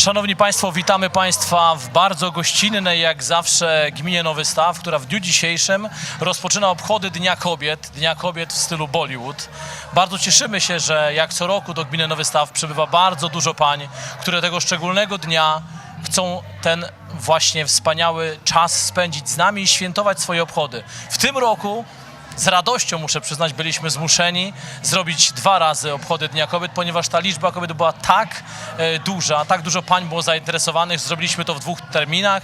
Szanowni Państwo, witamy Państwa w bardzo gościnnej, jak zawsze, gminie Nowy Staw, która w dniu dzisiejszym rozpoczyna obchody Dnia Kobiet, Dnia Kobiet w stylu Bollywood. Bardzo cieszymy się, że jak co roku do gminy Nowy Staw przybywa bardzo dużo pań, które tego szczególnego dnia chcą ten właśnie wspaniały czas spędzić z nami i świętować swoje obchody. W tym roku z radością, muszę przyznać, byliśmy zmuszeni zrobić dwa razy obchody Dnia Kobiet, ponieważ ta liczba kobiet była tak e, duża, tak dużo pań było zainteresowanych. Zrobiliśmy to w dwóch terminach.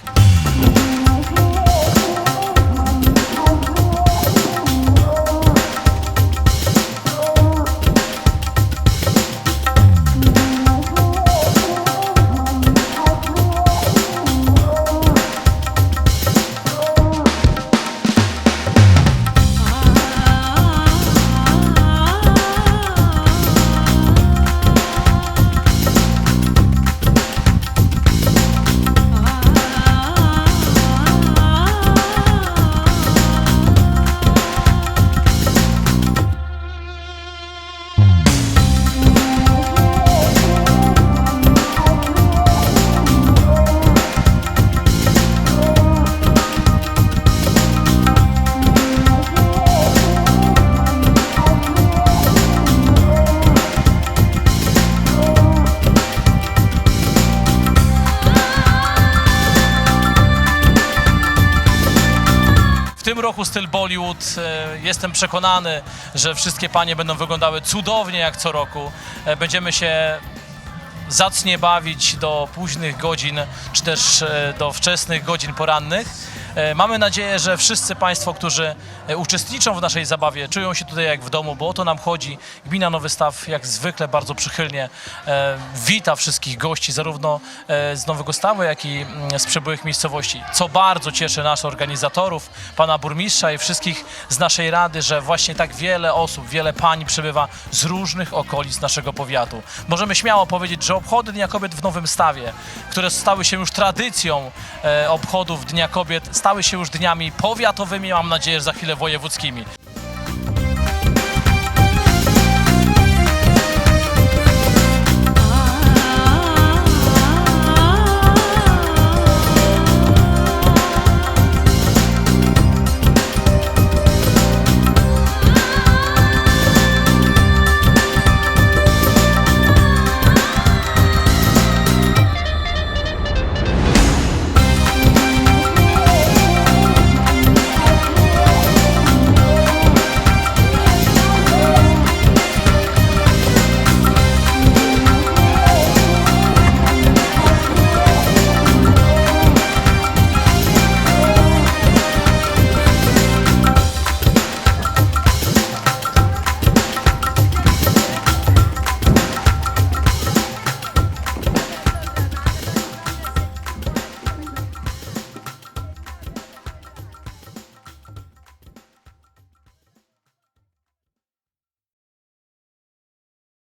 Tym roku styl Bollywood. e, Jestem przekonany, że wszystkie panie będą wyglądały cudownie jak co roku. E, Będziemy się zacnie bawić do późnych godzin, czy też e, do wczesnych godzin porannych. E, Mamy nadzieję, że wszyscy Państwo, którzy e, uczestniczą w naszej zabawie, czują się tutaj jak w domu, bo o to nam chodzi. Gmina Nowy Staw jak zwykle bardzo przychylnie e, wita wszystkich gości, zarówno z Nowego Stawu, jak i mm, z przybyłych miejscowości. Co bardzo cieszy nas organizatorów, pana burmistrza i wszystkich z naszej rady, że właśnie tak wiele osób, wiele pań przybywa z różnych okolic naszego powiatu. Możemy śmiało powiedzieć, że obchody Dnia Kobiet w Nowym Stawie, które stały się już tradycją obchodów Dnia Kobiet, stały się już dniami powiatowymi, mam nadzieję, że za chwilę wojewódzkimi.